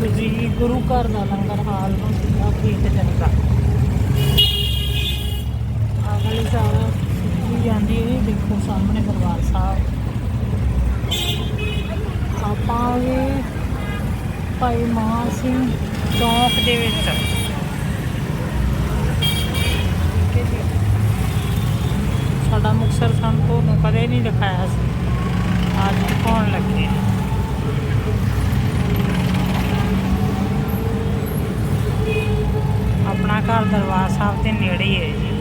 ਗੁਰੂ ਘਰ ਦਾ ਲੰਗਰ ਹਾਲ ਨੂੰ ਕਿੰਨਾ ਠੀਕ ਚੰਗਾ ਅਗਲੀ ਸਾਰਾ ਵੀ ਜਾਂਦੀ ਹੈ ਦੇਖੋ ਸਾਹਮਣੇ ਦਰਬਾਰ ਸਾਹਿਬ। ਆਪਾਂ ਆ ਭਾਈ ਮਾਨ ਸਿੰਘ ਚੌਂਕ ਦੇ ਵਿੱਚ। ਸਾਡਾ ਮੁਕਤਸਰ ਸਾਨੂੰ ਤੁਹਾਨੂੰ ਕਦੇ ਨਹੀਂ ਦਿਖਾਇਆ ਸੀ। ਅੱਜ ਦਿਖਾਉਣ ਲੱਗੇ। ਹਾਂ। ਦਰਬਾਰ ਸਾਹਿਬ ਦੇ ਨੇੜੇ ਹੀ ਹੈ ਜੀ।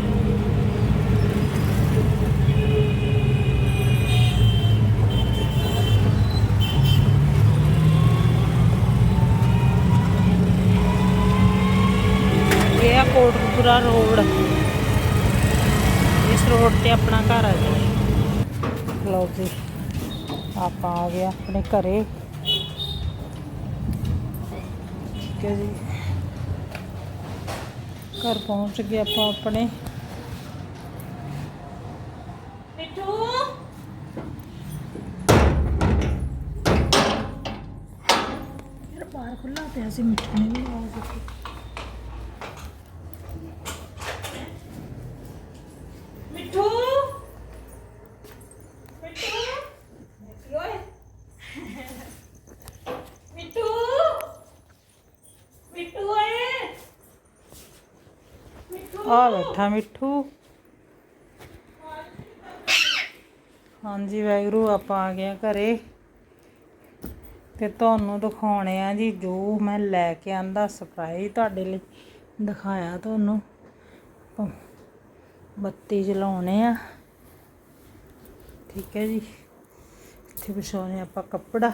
ਇਹ ਆ ਕੋਟਕਪੂਰਾ ਰੋਡ। ਇਸ ਰੋਡ ਤੇ ਆਪਣਾ ਘਰ ਆ ਜੀ। ਲਓ ਜੀ, ਆਪਾਂ ਆ ਗਏ ਆਪਣੇ ਘਰੇ। ਠੀਕ ਹੈ ਜੀ। ਘਰ ਪਹੁੰਚ ਗਏ ਆਪਾਂ ਆਪਣੇ। ਮਿੱਠੂ। ਯਾਰ ਬਾਹਰ ਖੁੱਲਾ ਪਿਆ ਸੀ ਮਿੱਠੂ ਨੇ ਵੀ। ਆਵਾਜ਼ ਦਿੱਤੀ ਮਿੱਠੂ ਮਿੱਠੂ ਓਏ ਮਿੱਠੂ ਮਿੱਠੂ ਓਏ ਮਿੱਠੂ ਆ ਬੈਠਾ ਮਿੱਠੂ। ਹਾਂਜੀ ਵੈਗਰੂ ਆਪਾਂ ਆ ਗਏ ਆ ਘਰੇ। ਤੇ ਤੁਹਾਨੂੰ ਦਿਖਾਉਣੇ ਆ ਜੀ, ਜੋ ਮੈਂ ਲੈ ਕੇ ਆਂਦਾ ਸਰਪ੍ਰਾਈਜ਼ ਤੁਹਾਡੇ ਲਈ। ਦਿਖਾਇਆ ਤੁਹਾਨੂੰ। ਬੱਤੀ ਜਲਾਉਣੇ ਆ। ਠੀਕ ਹੈ ਜੀ। ਇੱਥੇ ਵਿਛਾਉਣੇ ਆਪਾਂ ਕੱਪੜਾ।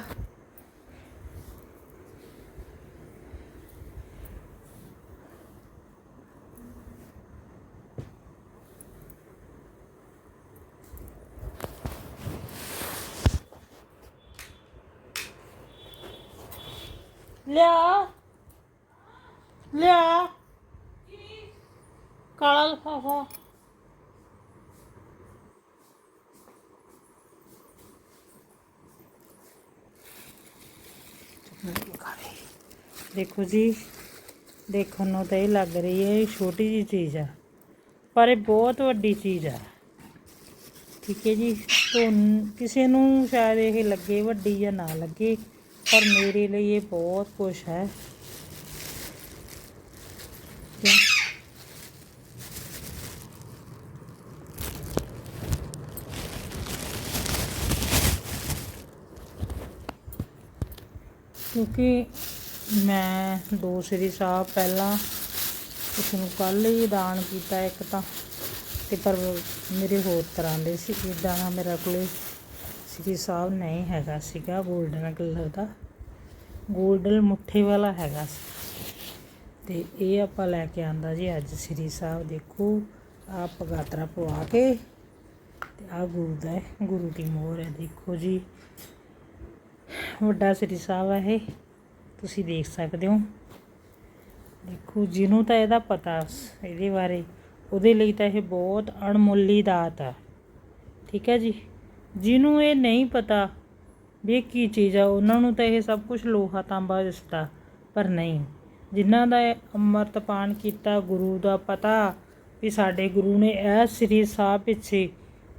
ਲਿਆ। ਲਿਆ। ਕਾਲਾ ਲਫਾਫਾ। ਦੇਖੋ ਜੀ, ਦੇਖਣ ਨੂੰ ਤਾਂ ਇਹ ਲੱਗ ਰਹੀ ਹੈ, ਇਹ ਛੋਟੀ ਜੀ ਚੀਜ਼ ਆ। ਪਰ ਇਹ ਬਹੁਤ ਵੱਡੀ ਚੀਜ਼ ਆ। ਠੀਕ ਹੈ ਜੀ ਤੁਹਾਨੂੰ ਕਿਸੇ ਨੂੰ ਸ਼ਾਇਦ ਇਹ ਲੱਗੇ ਵੱਡੀ ਜਾਂ ਨਾ ਲੱਗੇ। ਪਰ ਮੇਰੇ ਲਈ ਇਹ ਬਹੁਤ ਕੁਝ ਹੈ। ਕਿਉਂਕਿ ਮੈਂ ਦੋ ਸ੍ਰੀ ਸਾਹਿਬ ਪਹਿਲਾਂ ਉਸ ਨੂੰ ਕੱਲ ਹੀ ਦਾਨ ਕੀਤਾ ਇੱਕ ਤਾਂ, ਤੇ ਪਰ ਮੇਰੇ ਹੋਰ ਤਰ੍ਹਾਂ ਦੇ ਸੀ ਇਦਾਂ ਦਾ ਮੇਰਾ ਕੋਲੇ ਸ੍ਰੀ ਸਾਹਿਬ ਨਹੀਂ ਹੈਗਾ ਸੀਗਾ 골ਡਨ ਕਲਰ ਦਾ। 골ਡਨ ਮੁੱਠੇ ਵਾਲਾ ਹੈਗਾ ਸੀ। ਤੇ ਇਹ ਆਪਾਂ ਲੈ ਕੇ ਆਂਦਾ ਜੀ ਅੱਜ ਸ੍ਰੀ ਸਾਹਿਬ, ਦੇਖੋ ਆ ਪਗਾਤਰਾ ਪਵਾ ਕੇ ਤੇ ਆ ਗੁਰੂ ਦਾ ਗੁਰੂ ਦੀ ਮੋਹਰ ਹੈ, ਦੇਖੋ ਜੀ। ਵੱਡਾ ਸ੍ਰੀ ਸਾਹਿਬ ਹੈ ਇਹ, ਤੁਸੀਂ ਦੇਖ ਸਕਦੇ ਹੋ। ਦੇਖੋ, ਜਿਹਨੂੰ ਤਾਂ ਇਹਦਾ ਪਤਾ ਇਹਦੇ ਬਾਰੇ, ਉਹਦੇ ਲਈ ਤਾਂ ਇਹ ਬਹੁਤ ਅਣਮੁੱਲੀ ਦਾਤ ਆ। ਠੀਕ ਹੈ ਜੀ? ਜਿਹਨੂੰ ਇਹ ਨਹੀਂ ਪਤਾ ਵੀ ਕੀ ਚੀਜ਼ ਆ, ਉਹਨਾਂ ਨੂੰ ਤਾਂ ਇਹ ਸਭ ਕੁਝ ਲੋਹਾ ਤਾਂਬਾ ਦਿਸਦਾ, ਪਰ ਨਹੀਂ। ਜਿਨ੍ਹਾਂ ਦਾ ਅੰਮ੍ਰਿਤਪਾਨ ਕੀਤਾ, ਗੁਰੂ ਦਾ ਪਤਾ ਵੀ ਸਾਡੇ ਗੁਰੂ ਨੇ ਇਹ ਸ੍ਰੀ ਸਾਹਿਬ ਪਿੱਛੇ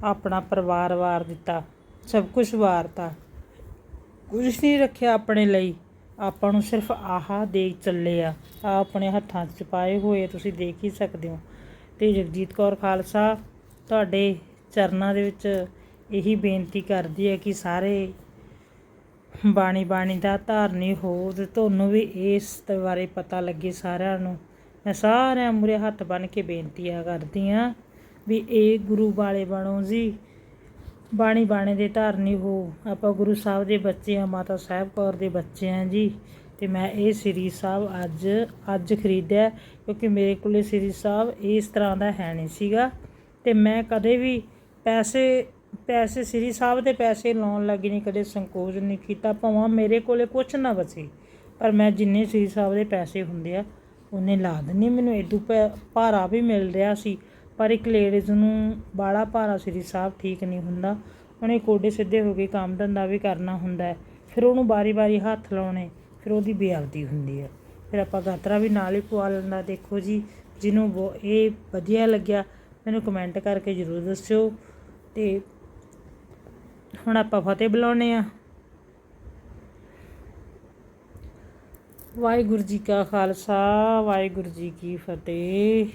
ਆਪਣਾ ਪਰਿਵਾਰ ਵਾਰ ਦਿੱਤਾ, ਸਭ ਕੁਝ ਵਾਰਤਾ। ਕੁਝ ਨਹੀਂ ਰੱਖਿਆ ਆਪਣੇ ਲਈ, ਆਪਾਂ ਨੂੰ ਸਿਰਫ ਆਹਾ ਦੇ ਚੱਲੇ ਆ ਆ ਆਪਣੇ ਹੱਥਾਂ 'ਚ ਪਾਏ ਹੋਏ ਤੁਸੀਂ ਦੇਖ ਹੀ ਸਕਦੇ ਹੋ। ਤੇ ਜਗਜੀਤ ਕੌਰ ਖਾਲਸਾ, ਤੁਹਾਡੇ ਚਰਨਾਂ ਦੇ ਵਿੱਚ ਇਹੀ ਬੇਨਤੀ ਕਰਦੀ ਹੈ ਕਿ ਸਾਰੇ ਬਾਣੀ ਬਾਣੀ ਦਾ ਧਾਰਨੀ ਹੋ ਤੇ ਤੁਹਾਨੂੰ ਵੀ ਇਸ ਬਾਰੇ ਪਤਾ ਲੱਗੇ ਸਾਰਿਆਂ ਨੂੰ। ਮੈਂ ਸਾਰਿਆਂ ਮੂਹਰੇ ਹੱਥ ਬੰਨ ਕੇ ਬੇਨਤੀ ਆ ਕਰਦੀ ਆ ਵੀ ਇਹ ਗੁਰੂ ਵਾਲੇ ਬਣੋ ਜੀ। ਬਾਣੀ ਬਾਣੇ ਦੇ ਧਾਰਨੀ ਹੋ। ਆਪਾਂ ਗੁਰੂ ਸਾਹਿਬ ਦੇ ਬੱਚੇ ਆ ਮਾਤਾ ਸਾਹਿਬ ਕੌਰ ਦੇ ਬੱਚੇ ਆ ਜੀ। ਤੇ ਮੈਂ ਇਹ ਸ੍ਰੀ ਸਾਹਿਬ ਅੱਜ ਅੱਜ ਖਰੀਦਿਆ ਕਿਉਂਕਿ ਮੇਰੇ ਕੋਲੇ ਸ੍ਰੀ ਸਾਹਿਬ ਇਸ ਤਰ੍ਹਾਂ ਦਾ ਹੈ ਨਹੀਂ ਸੀਗਾ। ਤੇ ਮੈਂ ਕਦੇ ਵੀ ਪੈਸੇ ਪੈਸੇ ਸ੍ਰੀ ਸਾਹਿਬ ਦੇ ਪੈਸੇ ਲਾਉਣ ਲੱਗੀ ਨਹੀਂ, ਕਦੇ ਸੰਕੋਚ ਨਹੀਂ ਕੀਤਾ। ਭਾਵੇਂ ਮੇਰੇ ਕੋਲੇ ਕੁਝ ਨਾ ਬਚੇ, ਪਰ ਮੈਂ ਜਿੰਨੇ ਸ੍ਰੀ ਸਾਹਿਬ ਦੇ ਪੈਸੇ ਹੁੰਦੇ ਆ, ਉਹਨੇ ਲਾ ਦਿੰਦੀ ਮੈਨੂੰ। ਇਦੂ ਭਾਰਾ ਵੀ ਮਿਲ ਰਿਹਾ ਸੀ, ਪਰ ਇੱਕ ਲੇਡੀਜ਼ ਨੂੰ ਬਾਲਾ ਭਾਰਾ ਸ੍ਰੀ ਸਾਹਿਬ ਠੀਕ ਨਹੀਂ ਹੁੰਦਾ। ਉਹਨੇ ਕੋਡੇ ਸਿੱਧੇ ਹੋ ਕੇ ਕੰਮ ਧੰਦਾ ਵੀ ਕਰਨਾ ਹੁੰਦਾ ਫਿਰ ਉਹਨੂੰ ਬਾਰੀ-ਬਾਰੀ ਹੱਥ ਲਾਉਣੇ, ਫਿਰ ਉਹਦੀ ਬੇਅਬਦੀ ਹੁੰਦੀ ਹੈ ਫਿਰ ਆਪਾਂ ਗਾਤਰਾ ਵੀ ਨਾਲ ਹੀ ਪਵਾ ਲੈਂਦਾ, ਦੇਖੋ ਜੀ, ਜਿਹਨੂੰ ਬਹੁ- ਇਹ ਵਧੀਆ ਲੱਗਿਆ। ਮੈਨੂੰ ਕਮੈਂਟ ਕਰਕੇ ਜ਼ਰੂਰ ਦੱਸਿਓ ਤੇ ਹੁਣ ਆਪਾਂ ਫਤਿਹ ਬੁਲਾਉਣੇ ਆ ਵਾਹਿਗੁਰੂ ਜੀ ਕਾ ਖਾਲਸਾ ਵਾਹਿਗੁਰੂ ਜੀ ਕੀ ਫਤਿਹ।